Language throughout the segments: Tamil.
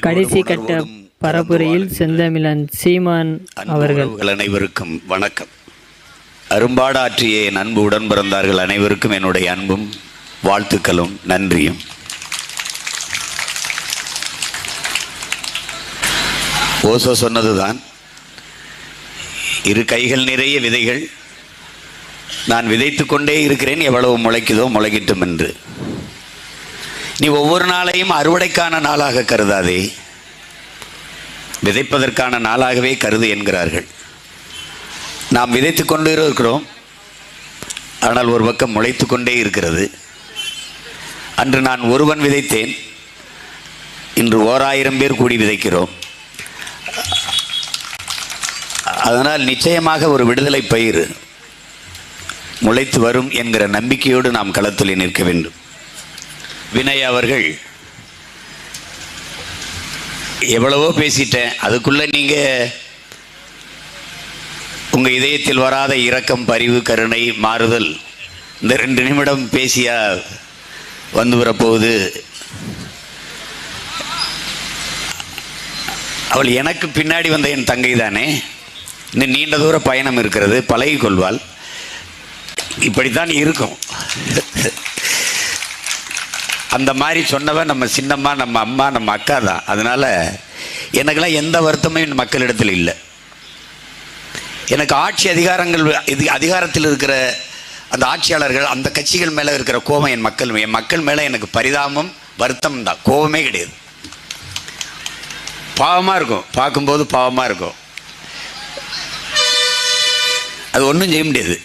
கடைசி கட்ட பரப்புரையில் செந்தமிழன் சீமான் அவர்கள். அனைவருக்கும் வணக்கம். அரும்பாடாற்றிய என் அன்பு உடன் பிறந்தார்கள் அனைவருக்கும் என்னுடைய அன்பும் வாழ்த்துக்களும் நன்றியும். ஓசோ சொன்னதுதான். இரு கைகள் நிறைய விதைகள். நான் விதைத்துக் கொண்டே இருக்கிறேன் எவ்வளவு முளைக்குதோ முளைக்கட்டும் என்று நீ ஒவ்வொரு நாளையும் அறுவடைக்கான நாளாக கருதாதே. விதைப்பதற்கான நாளாகவே கருது என்கிறார்கள். நாம் விதைத்து கொண்டு இருக்கிறோம். ஆனால் ஒரு பக்கம் முளைத்து கொண்டே இருக்கிறது. அன்று நான் ஒருவன் விதைத்தேன். இன்று ஓராயிரம் பேர் கூடி விதைக்கிறோம். அதனால் நிச்சயமாக ஒரு விடுதலை பயிர் முளைத்து வரும் என்கிற நம்பிக்கையோடு நாம் களத்தில் நிற்க வேண்டும். வினய் அவர்கள் எவ்வளவோ பேசிட்டேன். அதுக்குள்ள நீங்க உங்க இதயத்தில் வராத இரக்கம் பரிவு கருணை மாறுதல் இந்த ரெண்டு நிமிடம் பேசியா வந்து வரப்போகுது அவள் எனக்கு பின்னாடி வந்த என் தங்கை தானே. இன்னும் நீண்ட தூர பயணம் இருக்கிறது பழகி கொள்வாள் இப்படித்தான் இருக்கும். அந்த மாதிரி சொன்னவன் நம்ம சின்னம்மா நம்ம அம்மா நம்ம அக்கா தான். அதனால் எனக்கெல்லாம் எந்த வருத்தமும் என் மக்களிடத்தில் இல்லை. எனக்கு ஆட்சி அதிகாரங்கள் இது அதிகாரத்தில் இருக்கிற அந்த ஆட்சியாளர்கள் அந்த கட்சிகள் மேலே இருக்கிற கோபம் என் மக்கள் என் மக்கள் மேலே எனக்கு பரிதாபம் வருத்தம் தான். கோபமே கிடையாது. பாவமாக இருக்கும். பார்க்கும்போது பாவமாக இருக்கும். அது ஒன்றும் செய்ய முடியாது.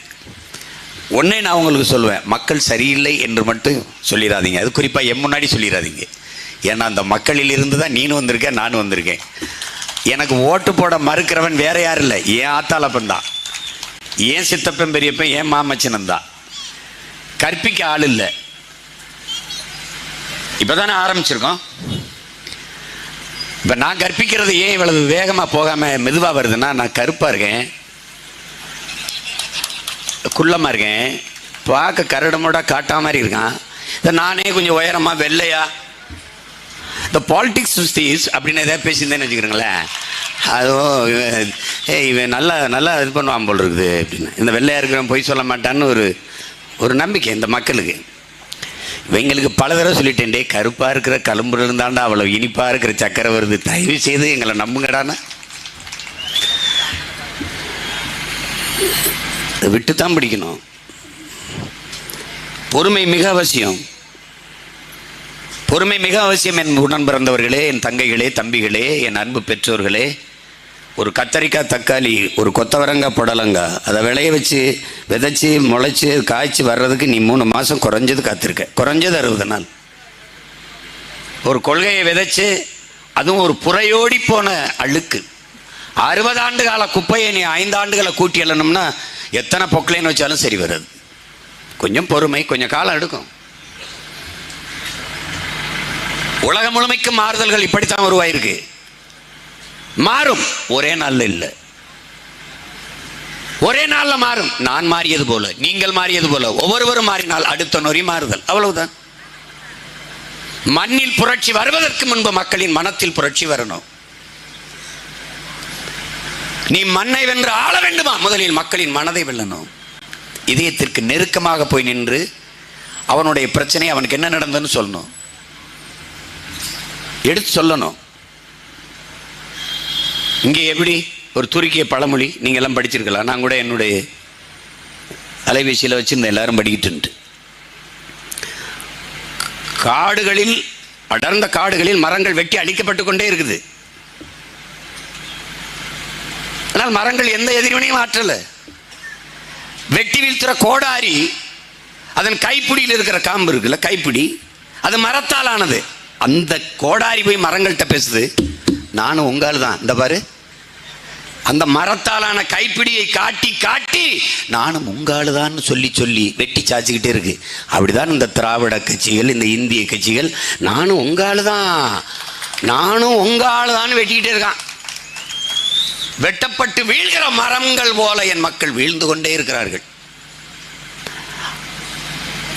ஒன்றே நான் உங்களுக்கு சொல்லுவேன் மக்கள் சரியில்லை என்று மட்டும் சொல்லிடாதீங்க அது குறிப்பாக என் முன்னாடி சொல்லிடாதீங்க ஏன்னா அந்த மக்களில் இருந்து தான் நீனும் வந்திருக்கேன் நானும் வந்திருக்கேன். எனக்கு ஓட்டு போட மறுக்கிறவன் வேற யாரும் இல்லை. ஏன் ஆத்தாளப்பன் தான். ஏன் சித்தப்பன் பெரியப்பன் ஏன் மாமச்சனன் தான். கற்பிக்க ஆள் இல்லை. இப்போ தானே ஆரம்பிச்சிருக்கோம். இப்போ நான் கற்பிக்கிறது ஏன் இவ்வளவு வேகமாக போகாமல் மெதுவாக வருதுன்னா நான் கருப்பாக இருக்கேன். குள்ளமாக இருக்கேன். பார்க்க கரடுமுடா காட்டா மாதிரி இருக்கான். இதை நானே கொஞ்சம் உயரமாக வெள்ளையா. இந்த பாலிடிக்ஸ் சுஸ்தீஸ் அப்படின்னு எதாவது பேசியிருந்தேன்னு வச்சுக்கிறீங்களேன். அதுவும் இவன், ஏய் இவன் நல்லா நல்லா இது பண்ணுவான் போல் இருக்குது அப்படின்னு. இந்த வெள்ளையாக இருக்கிறவன் பொய் சொல்ல மாட்டான்னு ஒரு ஒரு நம்பிக்கை இந்த மக்களுக்கு. இவங்களுக்கு பல தடவை சொல்லிட்டேன் டே கருப்பாக இருக்கிற கலும்புல இருந்தாண்டா அவ்வளோ இனிப்பாக இருக்கிற சக்கரை வருது தயவு செய்து எங்களை நம்புங்கடான்னு. விட்டு தான் பிடிக்கணும். பொறுமை மிக அவசியம். பொறுமை மிக அவசியம் என் உடன் பிறந்தவர்களே என் தங்கைகளே தம்பிகளே என் அன்பு பெற்றோர்களே. ஒரு கத்தரிக்காய் தக்காளி ஒரு கொத்தவரங்காய் புடலங்காய் அதை விளைய வச்சு விதைச்சி முளைச்சி காய்ச்சி வர்றதுக்கு நீ மூணு மாதம் குறைஞ்சது காத்திருக்க. குறைஞ்சது அறுபது நாள். ஒரு கொள்கையை விதைச்சு அதுவும் ஒரு புறையோடி போன அழுக்கு. அறுபது ஆண்டு கால குப்பையை நீ ஐந்து ஆண்டுகளை கூட்டி எழணும்னா எத்தனை பொக்லைன் வச்சாலும் சரி வராது. கொஞ்சம் பொறுமை கொஞ்சம் காலம் எடுக்கும். உலகம் முழுமைக்கும் மாறுதல்கள் இப்படித்தான் உருவாயிருக்கு. மாறும். ஒரே நாளில் இல்லை. ஒரே நாளில் மாறும். நான் மாறியது போல நீங்கள் மாறியது போல ஒவ்வொருவரும் மாறினால் அடுத்த நொறி மாறுதல். அவ்வளவுதான். மண்ணில் புரட்சி வருவதற்கு முன்பு மக்களின் மனத்தில் புரட்சி வரணும். நீ மண்ணை வென்று ஆள வேண்டுமா? முதலில் மக்களின் மனதை வெல்லணும். இதயத்திற்கு நெருக்கமாக போய் நின்று அவனுடைய பிரச்சனை அவனுக்கு என்ன நடந்ததுன்னு சொல்லணும். எடுத்து சொல்லணும். இங்கே எப்படி? ஒரு துருக்கிய பழமொழி. நீங்கள் எல்லாம் படிச்சிருக்கலாம். நான் கூட என்னுடைய அலைபேசியில் வச்சுருந்தேன். எல்லாரும் படிக்கிட்டு காடுகளில் அடர்ந்த காடுகளில் மரங்கள் வெட்டி அழிக்கப்பட்டு கொண்டே இருக்குது. ஆனால் மரங்கள் எந்த எதிர்வினையும் ஆற்றல. வெட்டி வீழ்த்துற கோடாரி அதன் கைப்பிடியில் இருக்கிற காம்பு இருக்குல்ல கைப்பிடி அது மரத்தால் ஆனது. அந்த கோடாரி போய் மரங்கள்கிட்ட பேசுது. நானும் உங்கால் தான். இந்த பாரு. அந்த மரத்தாலான கைப்பிடியை காட்டி காட்டி நானும் உங்காளுதான்னு சொல்லி சொல்லி வெட்டி சாச்சிக்கிட்டே இருக்கு. அப்படிதான் இந்த திராவிட கட்சிகள் இந்த இந்திய கட்சிகள் நானும் உங்காளுதான் நானும் உங்காளுதான்னு வெட்டிக்கிட்டே இருக்கான். வெட்டப்பட்டு வீழ்கிற மரங்கள் போல என் மக்கள் வீழ்ந்து கொண்டே இருக்கிறார்கள்.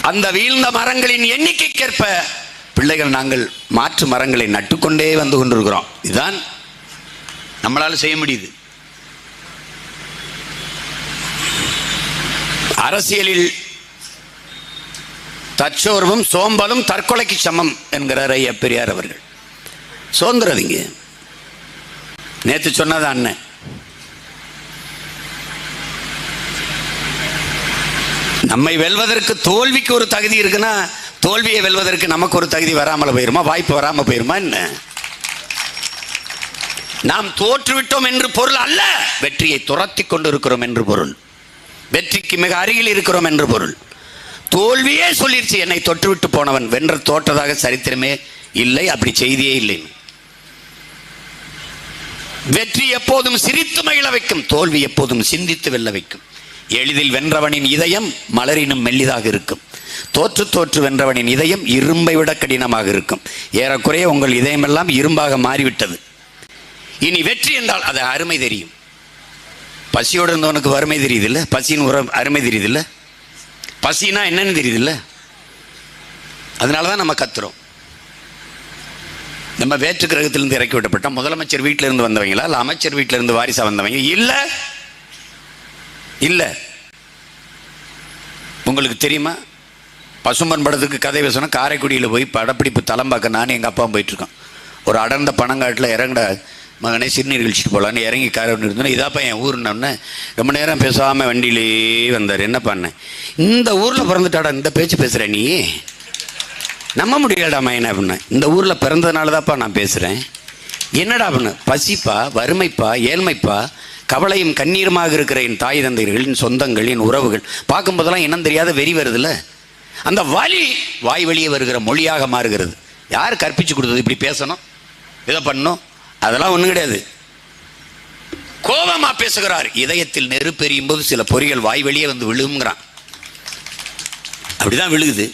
அந்த வீழ்ந்த மரங்களின் எண்ணிக்கைக்கேற்ப பிள்ளைகள் நாங்கள் மாற்று மரங்களை நட்டுக்கொண்டே வந்து கொண்டிருக்கிறோம். இதுதான் நம்மளால செய்ய முடியுது. அரசியலில் தற்சோர்வும் சோம்பலும் தற்கொலைக்கு சமம் என்கிறார் ஐயா பெரியார் அவர்கள். சோர்ந்துறாதீங்க நேத்து சொன்னதான் அண்ணன். நம்மை வெல்வதற்கு தோல்விக்கு ஒரு தகுதி இருக்குன்னா தோல்வியை வெல்வதற்கு நமக்கு ஒரு தகுதி வராமல் போயிருமா? வாய்ப்பு வராமல் போயிருமா என்ன? நாம் தோற்றுவிட்டோம் என்று பொருள் அல்ல. வெற்றியை துரத்தி கொண்டிருக்கிறோம் என்று பொருள். வெற்றிக்கு மிக அருகில் இருக்கிறோம் என்று பொருள். தோல்வியே சொல்லிருச்சு என்னை தொற்றுவிட்டு போனவன் வென்ற தோற்றதாக சரித்திரமே இல்லை அப்படி செய்தியே இல்லை. வெற்றி எப்போதும் சிரித்து மகிழ வைக்கும் தோல்வி எப்போதும் சிந்தித்து வெல்ல வைக்கும். எளிதில் வென்றவனின் இதயம் மலரினும் மெல்லிதாக இருக்கும். தோற்று தோற்று வென்றவனின் இதயம் இரும்பை விட கடினமாக இருக்கும். ஏறக்குறைய உங்கள் இதயமெல்லாம் இரும்பாக மாறிவிட்டது. இனி வெற்றி என்றால் அது அருமை தெரியும். பசியோடு இருந்தவனுக்கு வறுமை தெரியுதில்ல? பசியின் உர அருமை தெரியுதில்ல? பசினா என்னன்னு தெரியுதில்ல? அதனால தான் நம்ம கத்துறோம். நம்ம வேற்று கிரகத்திலிருந்து இறக்கி விட்டப்பட்ட முதலமைச்சர் வீட்டில இருந்து வந்தவங்களா? இல்லை அமைச்சர் வீட்டிலிருந்து வாரிசாக வாரிசா வந்தவங்க? இல்லை இல்லை. உங்களுக்கு தெரியுமா? பசும்பன் படத்துக்கு கதை பேசணும். காரைக்குடியில் போய் படப்பிடிப்பு தளம் பார்க்க நானும் எங்கள் அப்பாவும் போயிட்டுருக்கோம். ஒரு அடர்ந்த பனங்காட்டில் இறங்குட மகனே சிறுநீர் கழிச்சிட்டு போகலான்னு இறங்கி காரை இருந்தோம் இதாப்பா என் ஊர்னோடனே ரொம்ப நேரம் பேசாமல் வண்டியிலே வந்தார். என்ன பண்ணேன் இந்த ஊரில் பிறந்துட்டாடா இந்த பேச்சு பேசுகிற நீ? நம்ப முடியலடா மையன் அப்படின்னு இந்த ஊரில் பிறந்ததுனால தான்ப்பா நான் பேசுகிறேன் என்னடா அப்படின்னு பசிப்பா? வறுமைப்பா? ஏழ்மைப்பா? கவலையும் கண்ணீருமாக இருக்கிற என் தாய் தந்தைகளின் என் சொந்தங்கள் என் உறவுகள். பார்க்கும்போதெல்லாம் இனம் தெரியாத வெறி வருதுல்ல? அந்த வலி வாய் வழியே வருகிற மொழியாக மாறுகிறது. யார் கற்பிச்சு கொடுத்தது இப்படி பேசணும்? இதை பண்ணணும்? அதெல்லாம் ஒன்றும் கிடையாது. கோபமா பேசுகிறார். இதயத்தில் நெருப்பெரியும் போது சில பொறிகள் வாய் வழியே வந்து விழுங்குறான். அப்படிதான் விழுகுது.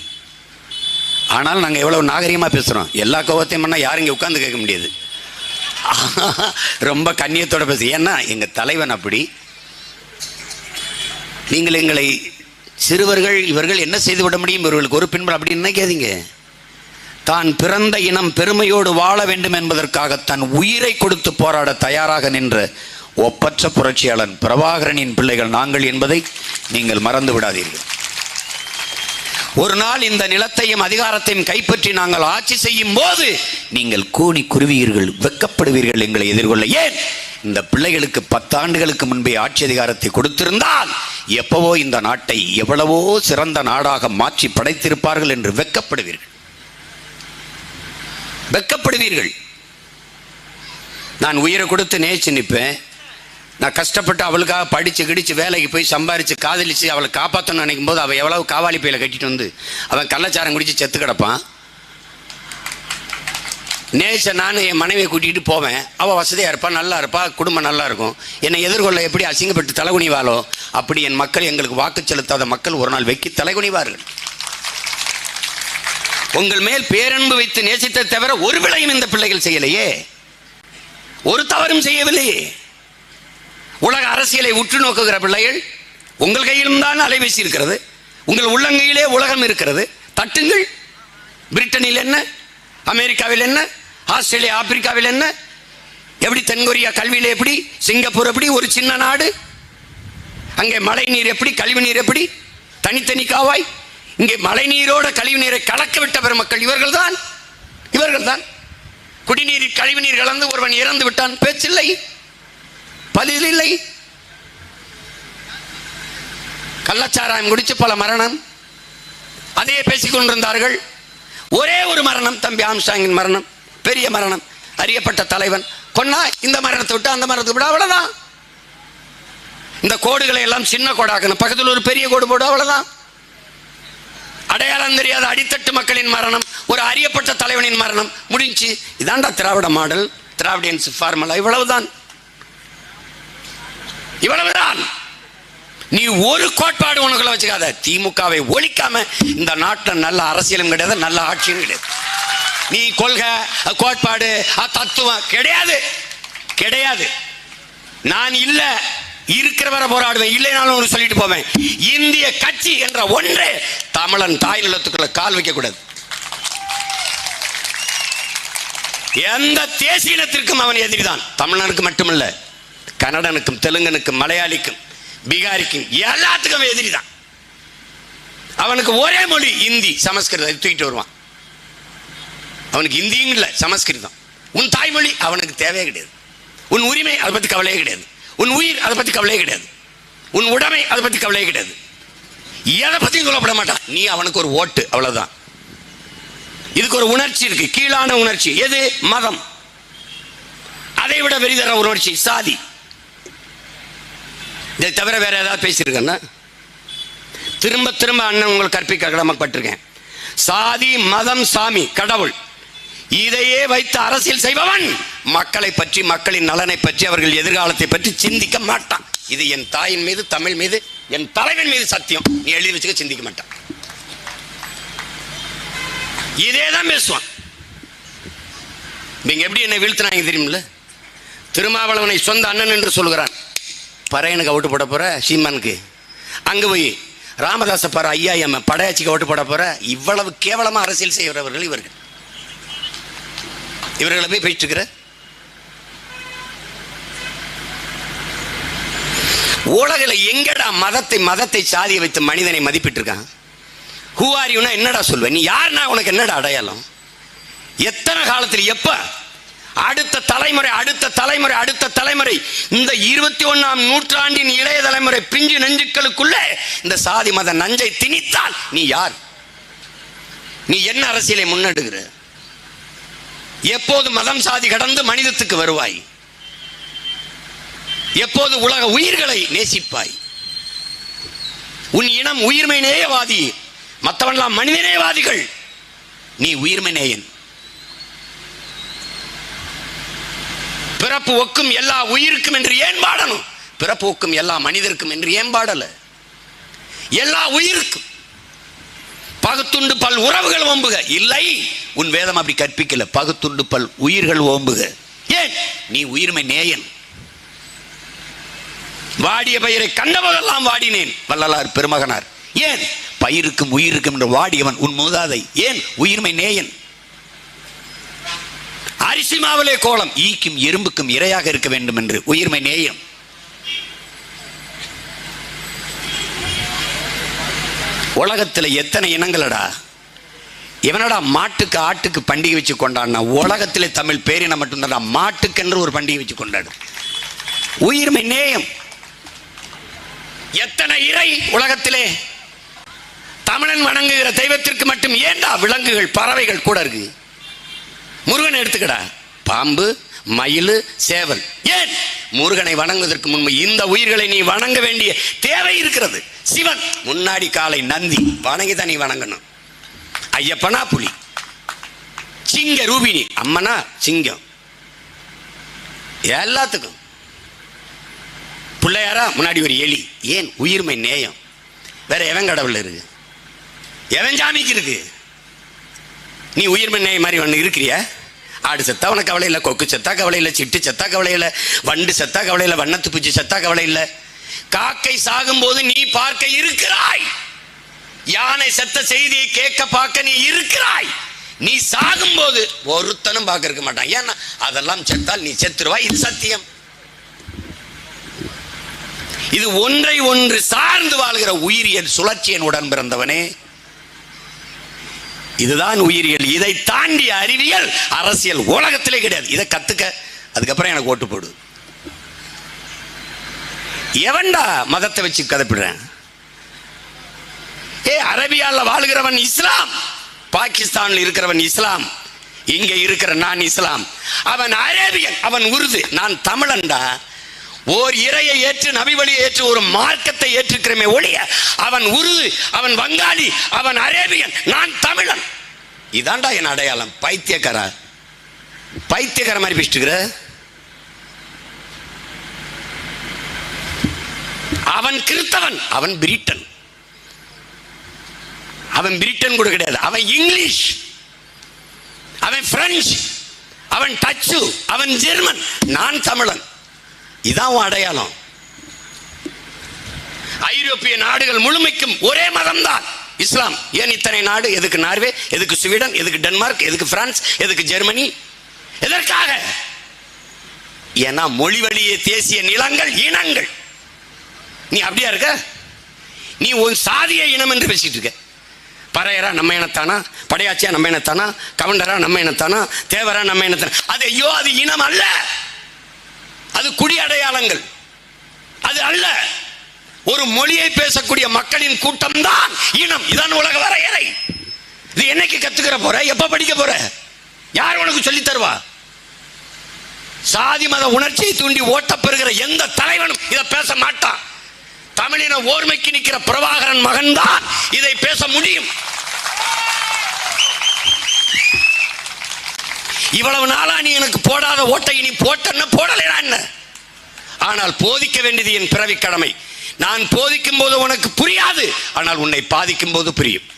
ஆனால் நாங்கள் எவ்வளவு நாகரிகமாக பேசுகிறோம் எல்லா கோபத்தையும் பண்ணால் யாரும் இங்கே உட்காந்து கேட்க முடியாது. ரொம்ப கண்ணியத்தோட பேசு. ஏன்னா எங்கள் தலைவன் அப்படி. நீங்கள் எங்களை சிறுவர்கள் இவர்கள் என்ன செய்து விட முடியும்? இவர்களுக்கு ஒரு பின்பு அப்படி நினைக்காதீங்க. தான் பிறந்த இனம் பெருமையோடு வாழ வேண்டும் என்பதற்காக தன் உயிரை கொடுத்து போராட தயாராக நின்ற ஒப்பற்ற புரட்சியாளன் பிரபாகரனின் பிள்ளைகள் நாங்கள் என்பதை நீங்கள் மறந்து விடாதீர்கள். ஒரு நாள் இந்த நிலத்தையும் அதிகாரத்தையும் கைப்பற்றி நாங்கள் ஆட்சி செய்யும் போது நீங்கள் கூனி குருவீர்கள் வெக்கப்படுவீர்கள் எங்களை எதிர்கொள்ள. ஏன்? இந்த பிள்ளைகளுக்கு பத்தாண்டுகளுக்கு முன்பே ஆட்சி அதிகாரத்தை கொடுத்திருந்தால் எப்பவோ இந்த நாட்டை எவ்வளவோ சிறந்த நாடாக மாற்றி படைத்திருப்பார்கள் என்று வெக்கப்படுவீர்கள். வெக்கப்படுவீர்கள். நான் உயிரை கொடுத்து நேச்சு நிற்பேன். நான் கஷ்டப்பட்டு அவளுக்காக படித்து கிடிச்சு வேலைக்கு போய் சம்பாரித்து காதலிச்சு அவளை காப்பாற்றணும்னு நினைக்கும் போது அவள் எவ்வளவு காவாலி பையில கட்டிட்டு வந்து அவன் கள்ளச்சாரம் குடித்து செத்து கிடப்பான். நேச நான் என் மனைவியை கூட்டிகிட்டு போவேன். அவள் வசதியாக இருப்பாள் நல்லா இருப்பா குடும்பம் நல்லா இருக்கும். என்னை எதிர்கொள்ள எப்படி அசிங்கப்பட்டு தலைகுனிவாளோ அப்படி என் மக்கள் எங்களுக்கு வாக்கு செலுத்தாத மக்கள் ஒரு நாள் வெக்கி தலைகுனிவார்கள். உங்கள் மேல் பேரன்பு வைத்து நேசித்த தவிர ஒரு விளையும் இந்த பிள்ளைகள் செய்யலையே. ஒரு தவறும் செய்யவில்லையே. உலக அரசியலை உற்று நோக்குகிற பிள்ளைகள் உங்கள் கையிலும் தான் அலைபேசி இருக்கிறது. உங்கள் உள்ளங்கையிலே உலகம் இருக்கிறது. தட்டுங்கள். பிரிட்டனில் என்ன? அமெரிக்காவில் என்ன? ஆஸ்திரேலியா ஆப்பிரிக்காவில் என்ன? எப்படி தென்கொரியா கல்வியில் எப்படி? சிங்கப்பூர் எப்படி? ஒரு சின்ன நாடு. அங்கே மழை நீர் எப்படி? கழிவு நீர் எப்படி? தனித்தனி காவாய். இங்கே மழை நீரோட கழிவு நீரை கலக்க விட்ட பெருமக்கள் இவர்கள் தான் இவர்கள் தான் குடிநீரில் கழிவு நீர் கலந்து ஒருவன் இறந்து விட்டான். பேச்சில்லை. பதில் இல்லை கள்ளச்சாராயம் குடிச்சு பல மரணம். அதையே பேசிக்கொண்டிருந்தார்கள் ஒரே ஒரு மரணம் தம்பி ஆம்சாங்கின் மரணம். பெரிய மரணம். அறியப்பட்ட தலைவன். கொன்னா இந்த மரணத்தை விட்டு அந்த மரணத்தை விட அவ்வளவுதான். இந்த கோடுகளை எல்லாம் சின்ன கோடாக்கணும் பக்கத்தில் ஒரு பெரிய கோடு போடு அவ்வளவுதான். அடையாளம் தெரியாத அடித்தட்டு மக்களின் மரணம் ஒரு அறியப்பட்ட தலைவனின் மரணம். முடிஞ்சு இதாண்டா திராவிட மாடல் திராவிடியன்ஸ் ஃபார்முலா இவ்வளவுதான். இவ்வளவுதான். நீ ஒரு கோட்பாடு உனக்குள்ள வச்சுக்காத. திமுகவை ஒழிக்காம இந்த நாட்டில் நல்ல அரசியலும் கிடையாது நல்ல ஆட்சியும் கிடையாது. நீ கொள்கை கோட்பாடு தத்துவம் கிடையாது. கிடையாது. நான் இல்ல இருக்கிறவரை போராடுவேன். இல்லைனாலும் ஒரு சொல்லிட்டு போவேன். இந்திய கட்சி என்ற ஒன்றே தமிழன் தாய் நிலத்துக்குள்ள கால் வைக்க கூடாது. எந்த தேசிய இனத்திற்கும் அவன் எதிரிதான். தமிழனுக்கு மட்டுமல்ல. கன்னடனுக்கும் தெலுங்கனுக்கும் மலையாளிக்கும் பீகாரிக்கும் எல்லாத்துக்கும் எதிரி தான். அவனுக்கு ஒரே மொழி இந்தி சமஸ்கிருதம். தூக்கிட்டு வருவான். அவனுக்கு இந்தியும் இல்லை சமஸ்கிருதம். உன் தாய்மொழி அவனுக்கு தேவையே கிடையாது. உன் உரிமை அதை பற்றி கவலையே கிடையாது. உன் உயிர் அதை பற்றி கவலையே கிடையாது. உன் உடைமை அதை பற்றி கவலையே கிடையாது. எதை பற்றியும் சொல்லப்பட மாட்டான். நீ அவனுக்கு ஒரு ஓட்டு அவ்வளவுதான். இதுக்கு ஒரு உணர்ச்சி இருக்கு. கீழான உணர்ச்சி. எது? மதம். அதை விட வெறிதர உணர்ச்சி. சாதி. இதை தவிர வேற ஏதாவது பேசியிருக்கேன்னா திரும்ப திரும்ப அண்ணன் உங்களுக்கு கற்பிக்க கடமைப்பட்டிருக்கேன். சாதி மதம் சாமி கடவுள் இதையே வைத்து அரசியல் செய்பவன் மக்களை பற்றி மக்களின் நலனை பற்றி அவர்கள் எதிர்காலத்தை பற்றி சிந்திக்க மாட்டான். இது என் தாயின் மீது தமிழ் மீது என் தலைவன் மீது சத்தியம். நீ எழுதி வச்சுக்க சிந்திக்க மாட்டான். இதே தான் பேசுவான். நீங்க எப்படி என்னை வீழ்த்தினாங்க தெரியுமில்ல? திருமாவளவனை சொந்த அண்ணன் என்று சொல்கிறான். பறையனுக்கு ஓட்டு போட போகிற சீமானுக்கு. அங்க போய் ராமதாச பாரு ஐயா எம் படையாச்சிக்கு ஓட்டு போட போற இவ்வளவு கேவலமா அரசியல் செய்கிறவர்கள் இவர்கள். இவர்களை போய் போயிட்டு இருக்கிற? உலகில் எங்கடா மதத்தை மதத்தை சாதியை வைத்து மனிதனை மதிப்பிட்டு இருக்கான் ஹூ ஆர் யூனா என்னடா சொல்வேன் நீ யாருன்னா உனக்கு என்னடா அடையாளம்? எத்தனை காலத்தில் எப்போ அடுத்த தலைமுறை அடுத்த தலைமுறை அடுத்த தலைமுறை. இந்த இருபத்தி ஒன்னாம் நூற்றாண்டின் இளைய தலைமுறை பிஞ்சு நெஞ்சுக்களுக்குள்ளே இந்த சாதி மத நஞ்சை திணித்தால் நீ யார்? நீ என்ன அரசியலை முன்னெடுக்கிற? எப்போது மதம் சாதி கடந்து மனிதத்துக்கு வருவாய்? எப்போது உலக உயிர்களை நேசிப்பாய்? உன் இனம் உயிர்மை நேயவாதி மற்றவன்லாம் மனிதநேயவாதிகள் நீ உயிர்மை நேயன் பிறப்பு ஒக்கும் எல்லா உயிருக்கும் என்று ஏன் பாடணும்? பிறப்பு ஒக்கும் எல்லா மனிதருக்கும் என்று ஏன் பாடல? எல்லா உயிருக்கும். பகுத்துண்டு பல் உறவுகள் ஓம்புக. இல்லை உன் வேதம் அப்படி கற்பிக்கல. பகுத்துண்டு பல் உயிர்கள் ஓம்புக. ஏன்? நீ உயிர்மை நேயன். வாடிய பயிரை கண்டபோதெல்லாம் வாடினேன் வள்ளலார் பெருமகனார். ஏன்? பயிருக்கும் உயிருக்கும் என்று வாடியவன் உன் மூதாதை. ஏன்? உயிர்மை நேயன். அரிசி மாவிலே கோலம். ஈக்கும் எறும்புக்கும் இரையாக இருக்க வேண்டும் என்று உயிர்மை நேயம் உலகத்துல எத்தனை இனங்களடா? எவனடா மாட்டுக்கு ஆட்டுக்கு பண்டிகை வச்சு கொண்டாடினா உலகத்திலே தமிழ் பேரினம் மட்டும்தான் மாட்டுக்கென்று ஒரு பண்டிகை வச்சு கொண்டாடு உயிர்மை நேயம். எத்தனை இறை உலகத்திலே தமிழன் வணங்குகிற தெய்வத்திற்கு மட்டும் ஏண்டா விலங்குகள் பறவைகள் கூட இருக்கு? முருகனை எடுத்துக்கடா. பாம்பு மயில் சேவல். ஏன்? முருகனை வணங்குவதற்கு முன்பு இந்த உயிர்களை நீ வணங்க வேண்டிய தேவை இருக்கிறது. சிவன் முன்னாடி காலை நந்தி. வணங்கி தான் நீ வணங்கணும். ஐயப்பனா புலி. சிங்க ரூபினி. அம்மனா சிங்கம். எல்லாத்துக்கும். பிள்ளையாரா முன்னாடி ஒரு எலி. ஏன்? உயிர்மை நேயம். வேற எவன் கடவுள் இருக்கு? எவன் சாமிக்கு இருக்கு? நீ உயிர் நேயம் மாதிரி ஒன்று இருக்கிறியா? ஆடு செத்தா உனக்கு கவலை இல்லை கொக்கு செத்தா கவலை இல்லை சிட்டு செத்தா கவலை இல்லை வண்டு செத்தா கவலை இல்லை வண்ணத்து பூச்சி செத்தா கவலை இல்லை. காக்கை சாகும்போது நீ பார்க்க இருக்கிறாய். யானை செத்த செய்தியை கேட்க பார்க்க நீ இருக்கிறாய். நீ சாகும்போது ஒருத்தனும் பார்க்க இருக்க மாட்டான். ஏன்னா அதெல்லாம் செத்தால் நீ செத்துருவாய். இது சத்தியம். இது ஒன்றை ஒன்று சார்ந்து வாழ்கிற உயிரியல் சுழற்சியின் உடன் பிறந்தவனே இதுதான் உயிரியல். இதை தாண்டி அறிவியல் அரசியல் உலகத்திலே கிடையாது. இதை கத்துக்க அதுக்கப்புறம் எனக்கு ஓட்டு போடு. எவன்டா மதத்தை வச்சு கதப்பிடுறேன்? ஏ அரபியால வாழ்கிறவன் இஸ்லாம். பாகிஸ்தானில் இருக்கிறவன் இஸ்லாம். இங்க இருக்கிற நான் இஸ்லாம். அவன் அரேபியன் அவன் உருது. நான் தமிழன்டா. ஓர் இறையை ஏற்று நபி வழியை ஏற்று ஒரு மார்க்கத்தை ஏற்றுக்கிறமே ஒழிய அவன் உருது அவன் வங்காளி அவன் அரேபியன் நான் தமிழன். இதான்டா என் அடையாளம். பைத்தியக்காரா? பைத்தியக்கார மாதிரி பேசிட்டுக்கிற? அவன் கிறிஸ்தவன் அவன் பிரிட்டன். அவன் பிரிட்டன் கூட கிடையாது. அவன் இங்கிலீஷ். அவன் பிரெஞ்சு. அவன் டச்சு. அவன் ஜெர்மன். நான் தமிழன். இதான் அடையாளம். ஐரோப்பிய நாடுகள் முழுமைக்கும் ஒரே மதம் தான் இஸ்லாம் ஏன் இத்தனை நாடு? எதுக்கு நார்வே எதுக்கு ஸ்வீடன் எதுக்கு டென்மார்க் எதுக்கு பிரான்ஸ் எதுக்கு ஜெர்மனி? எதற்காக? ஏன்னா மொழி வழியே தேசிய நிலங்கள் இனங்கள். நீ அப்படியா இருக்க? நீ ஒரு சாதிய இனம் என்று பேசிட்டு இருக்க. பறையரா நம்ம இனத்தானா? படையாச்சியா நம்ம இனத்தானா? கவுண்டரா நம்ம இனத்தானா? தேவரா நம்ம இனத்தானா? அது ஐயோ அது இனம் அல்ல. அது குடி அடையாளங்கள் அது அல்ல. ஒரு மொழியை பேசக்கூடிய மக்களின் கூட்டம் தான் இனம். இதான் உலக வரையறை இது என்னைக்கு கத்துக்கிற போற? எப்ப படிக்க போற? யார் உனக்கு சொல்லி தருவா? சாதி மத உணர்ச்சியை தூண்டி ஓட்டப்பெறுகிற எந்த தலைவனும் இதை பேச மாட்டான். தமிழின ஓர்மைக்கு நிற்கிற பிரபாகரன் மகன்தான் இதை பேச முடியும். இவ்வளவு நாளா நீ எனக்கு போடாத ஓட்டை நீ போட்டன்னு போடலைடா என்ன? ஆனால் போதிக்க வேண்டியது என் பிறவி கடமை. நான் போதிக்கும் போது உனக்கு புரியாது ஆனால் உன்னை பாதிக்கும் போது புரியும்.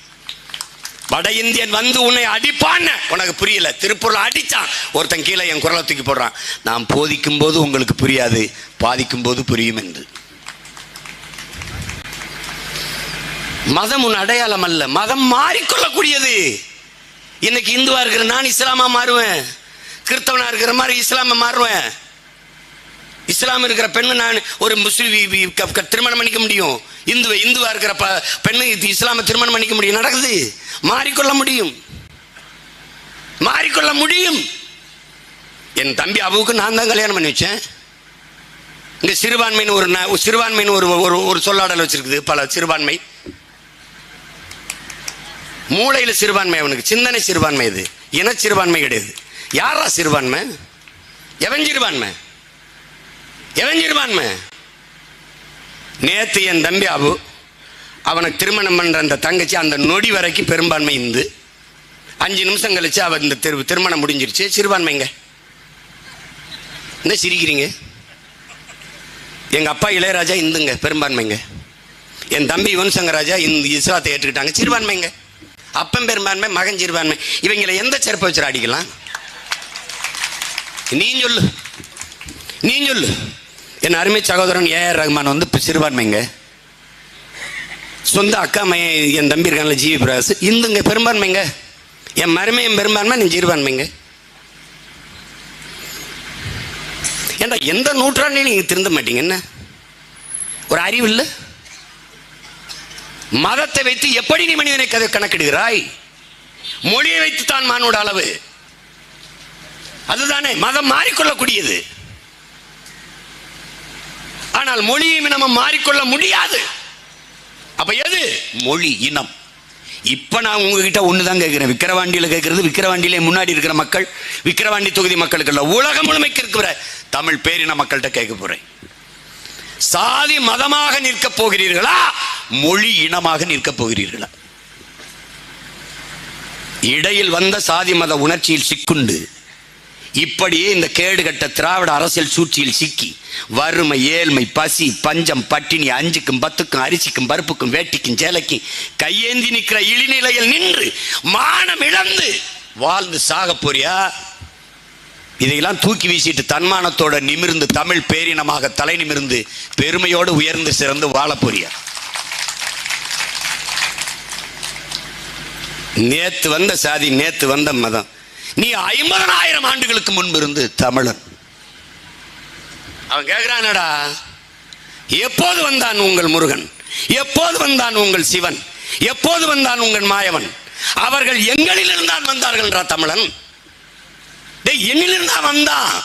வட இந்தியன் வந்து உன்னை அடிப்பான்னு உனக்கு புரியல. திருப்பூர்ல அடிச்சான். ஒருத்தன் கீழே என் குரலை தூக்கி போடுறான். நான் போதிக்கும் போது உங்களுக்கு புரியாது பாதிக்கும் போது புரியும் என்று. மதம் உன் அடையாளம் அல்ல. மதம் மாறிக்கொள்ளக்கூடியது. இன்னைக்கு இந்துவா இருக்கிற நான் இஸ்லாமா மாறுவேன். கிறிஸ்தவனா இருக்கிற மாதிரி இஸ்லாமா மாறுவேன். இஸ்லாம் இருக்கிற பெண்ணு நான் ஒரு முஸ்லீம் வி- க- திருமணம் பண்ணிக்க முடியும். இந்து இந்துவா இருக்கிற ப பெண்ணு இது இஸ்லாமை திருமணம் பண்ணிக்க முடியும். நடக்குது. மாறிக்கொள்ள முடியும். மாறிக்கொள்ள முடியும். என் தம்பி அவுக்கு நான் தான் கல்யாணம் பண்ணி வச்சேன். இங்க சிறுபான்மைன்னு ஒரு ஒரு சிறுபான்மைன்னு ஒரு ஒரு ஒரு சொல்லாடல் வச்சிருக்குது. பல சிறுபான்மை. மூளையில் சிறுபான்மை அவனுக்கு சிந்தனை சிறுபான்மை இது. இன சிறுபான்மை கிடையாது. யாரா சிறுபான்மை? எவன் சிறுபான்மை? எவன் சிறுபான்மை? நேத்து என் தம்பி அபு அவனுக்கு திருமணம் பண்ற அந்த தங்கச்சி அந்த நொடி வரைக்கும் பெரும்பான்மை இந்து. அஞ்சு நிமிஷம் கழிச்சு அவன் இந்த திரு திருமணம் முடிஞ்சிருச்சு. சிறுபான்மைங்க என்ன சிரிக்கிறீங்க? எங்க அப்பா இளையராஜா இந்துங்க பெரும்பான்மைங்க என் தம்பி யுவன் சங்கராஜா இந்த இஸ்லாத்தை ஏற்றுக்கிட்டாங்க. சிறுபான்மைங்க அப்பம் பெரும்பான்மை மகன் சிறுபான்மை. இவங்களை எந்த செருப்பை வச்சு அடிக்கலாம்? நீ சொல்லு. நீ சொல்லு. என் அருமை சகோதரன் ஏ ஆர் ரஹ்மான் வந்து சிறுபான்மைங்க. சொந்த அக்கா மையன் என் தம்பி இருக்கான்ல ஜிவி பிரகாஷ். இந்துங்க பெரும்பான்மைங்க. என் மருமையன் பெரும்பான்மை நீ சிறுபான்மைங்க. ஏண்டா எந்த நூற்றாண்டையும் நீங்கள் திருந்த மாட்டீங்க என்ன? ஒரு அறிவு இல்லை? மதத்தை வைத்து எப்படி நீ மனிதனை கதை கணக்கிடுகிறாய்? மொழியை வைத்து தான் மானோட அளவு. அதுதானே மதம் மாறிக்கொள்ளக்கூடியது. ஆனால் மொழியை நம்ம மாறிக்கொள்ள முடியாது. அப்ப எது? மொழி இனம். இப்ப நான் உங்ககிட்ட ஒண்ணுதான் கேட்கிறேன். விக்கிரவாண்டியில கேட்கறது விக்கிரவாண்டியிலே முன்னாடி இருக்கிற மக்கள் விக்கிரவாண்டி தொகுதி மக்களுக்கு இல்ல உலகம் முழுமைக்கு இருக்கிற தமிழ் பேரின மக்கள்கிட்ட கேட்க போறேன். சாதி மதமாக நிற்க போகிறீர்களா? மொழி இனமாக நிற்க போகிறீர்களா? இடையில் வந்த சாதி மத உணர்ச்சியில் சிக்குண்டு. இப்படியே இந்த கேடுகட்ட திராவிட அரசியல் சூழ்ச்சியில் சிக்கி. வறுமை ஏழ்மை பசி பஞ்சம் பட்டினி அஞ்சுக்கும் பத்துக்கும் அரிசிக்கும் பருப்புக்கும் வேட்டிக்கும் சேலைக்கும் கையேந்தி நிற்கிற இழிநிலையில் நின்று மானம் இழந்து வாழ்ந்து சாக போறியா? இதையெல்லாம் தூக்கி வீசிட்டு தன்மானத்தோட நிமிர்ந்து தமிழ் பேரினமாக தலை நிமிர்ந்து பெருமையோடு உயர்ந்து சிறந்து வாழ போறியா? நேத்து வந்த சாதி நேத்து வந்த மதம். நீ ஐம்பதனாயிரம் ஆண்டுகளுக்கு முன்பு இருந்து தமிழன். அவன் கேட்கிறானடா எப்போது வந்தான் உங்கள் முருகன்? எப்போது வந்தான் உங்கள் சிவன்? எப்போது வந்தான் உங்கள் மாயவன்? அவர்கள் எங்களில் இருந்தான் வந்தார்கள்ன்றா தமிழன்? டேய் வந்தான்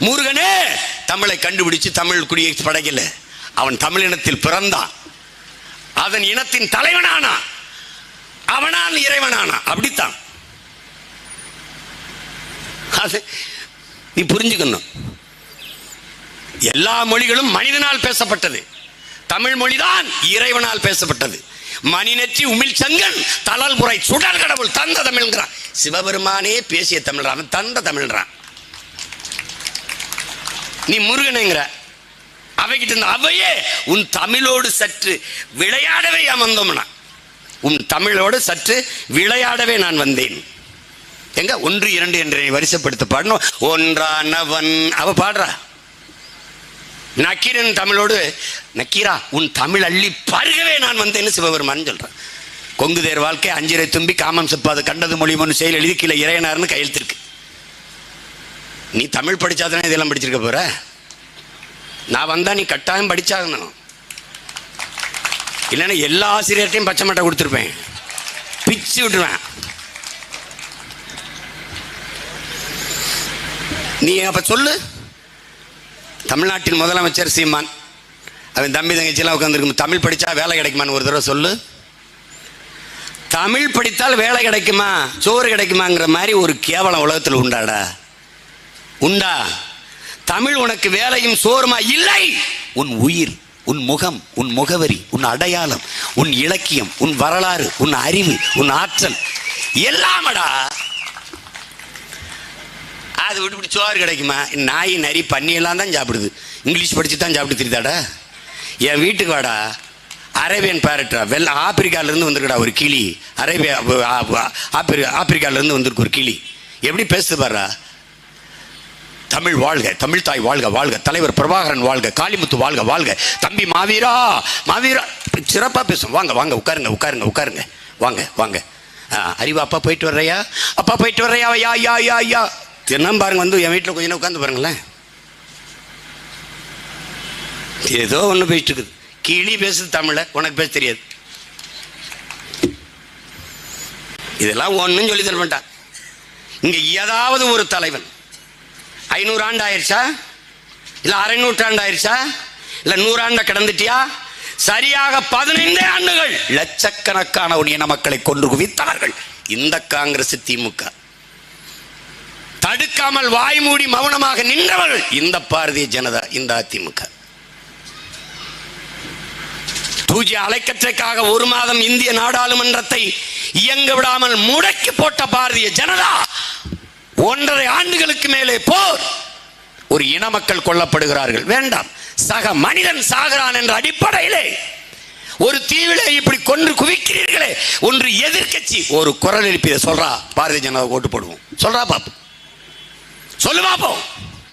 முருகனே தமிழை கண்டுபிடிச்சு தமிழ் குடியை படைக்கல அவன் தமிழினத்தில் பிறந்தான். அதன் இனத்தின் தலைவனானா அவனால் இறைவனானா? அப்படித்தான். அது நீ புரிஞ்சுக்கணும். எல்லா மொழிகளும் மனிதனால் பேசப்பட்டது. தமிழ் மொழிதான் இறைவனால் பேசப்பட்டது. மணிநெற்றி உமிழ் சங்கன் தளல் முறை சுடர் கடவுள் தந்த தமிழ்ங்கிறான். சிவபெருமானே பேசிய தமிழ்றான் அவன் தந்த தமிழ்றான் நீ முருகனுங்கிற. அவைகிட்ட இருந்த அவையே உன் தமிழோடு சற்று விளையாடவே அமர்ந்தோம்னா. உன் தமிழோடு சற்று விளையாடவே நான் வந்தேன். எங்க? ஒன்று இரண்டு என்று வரிசைப்படுத்த பாடணும். ஒன்றானவன் அவ பாடுறா. நக்கீரன் தமிழோடு நக்கீரா உன் தமிழ் அள்ளி பருகவே நான் வந்தேன்னு சிவபெருமான் சொல்றான். கொங்கு தேர் வாழ்க்கை அஞ்சிரை தும்பி காமம் செப்பாது கண்டது மொழிமொன்னு செயல் எழுதி கீழே இறையனார்னு கையெழுத்திருக்கு நீ தமிழ் படிச்சாதானே இதெல்லாம் படிச்சிருக்க போற? நான் வந்தா நீ கட்டாயம் படிச்சாகணும். இல்லைன்னா எல்லா ஆசிரியர்கிட்டையும் பச்சை மட்டை கொடுத்துருப்பேன். பிச்சு விட்டுருவேன். நீ அப்போ சொல்லு. தமிழ்நாட்டின் முதலமைச்சர் சீமான் அவன் தம்பி தங்கச்சியெல்லாம் உட்காந்துருக்கும் தமிழ் படித்தா வேலை கிடைக்குமான்னு ஒரு தடவை சொல்லு. தமிழ் படித்தால் வேலை கிடைக்குமா? சோறு கிடைக்குமாங்கிற மாதிரி ஒரு கேவலம் உலகத்தில் உண்டாடா. உண்டா? தமிழ் உனக்கு வேலையும் சோறுமா? இல்லை. உன் உயிர். உன் முகம் உன் முகவரி உன் அடையாளம் உன் இலக்கியம் உன் வரலாறு உன் அறிவு உன் ஆற்றல் எல்லாமடா. அது விட்டு இப்படி சோறு கிடைக்குமா? நாய் நரி பண்ணியெல்லாம் தான் சாப்பிடுது. இங்கிலீஷ் படிச்சு தான் சாப்பிட்டு தெரியுதாடா என் வீட்டுக்கு வாடா. அரேபியன் பேரட்டா வெல் ஆப்பிரிக்காவிலேருந்து வந்திருக்கடா ஒரு கிளி. அரேபியா ஆப்பிரி வந்திருக்கு ஒரு கிளி. எப்படி பேசுது பாருடா தமிழ் வாழ்க தமிழ் தாய் வாழ்க வாழ்க தலைவர் பிரபாகரன் வாழ்க காளிமுத்து வாழ்க வாழ்க. தம்பி மாவீரா மாவீரா சிறப்பாக பேசும். வாங்க வாங்க உட்காருங்க உட்காருங்க உட்காருங்க. வாங்க வாங்க. ஆ, அறிவா அப்பா போயிட்டு வர்றையா? அப்பா போயிட்டு வர்றையா? ஐயா யா யா யா தினம் பாருங்க வந்து என் வீட்டில் கொஞ்சம் உட்காந்து பாருங்களேன். ஏதோ ஒன்று போயிட்டு இருக்குது. கிளி பேசுது தமிழ உனக்கு பேச தெரியாது. இதெல்லாம் ஒன்றும் சொல்லி தர மாட்டான். இங்கே ஏதாவது ஒரு தலைவன் ஐநூறு ஆண்டு ஆயிடுச்சா இல்லை அரை நூற்றாண்டு ஆயிடுச்சா இல்லை நூறாண்ட கடந்துட்டியா? சரியாக பதினைந்தே ஆண்டுகள். லட்சக்கணக்கான ஒரு இன மக்களை கொன்று குவித்தார்கள். இந்த காங்கிரஸ் திமுக. தடுக்காமல் வாய் மூடி மௌனமாக நின்றவர்கள் இந்த பாரதிய ஜனதா இந்த அதிமுக. பூஜ்ய அலைக்கற்றைக்காக ஒரு மாதம் இந்திய நாடாளுமன்றத்தை இயங்க விடாமல் முடக்கி போட்ட பாரதிய ஜனதா ஒன்றரை ஆண்டுகளுக்கு மேலே போர். ஒரு இன மக்கள் கொல்லப்படுகிறார்கள். வேண்டாம். சக மனிதன் சாகிறான் என்ற அடிப்படையிலே ஒரு தீவிலே இப்படி கொன்று குவிக்கிறீர்களே. ஒன்று எதிர்க்கட்சி. ஒரு குரல் எழுப்பி சொல்றா. பாரதிய ஜனதா ஓட்டு போடுவோம். சொல்றா பாப்போம். சொல்லு பாப்போம்.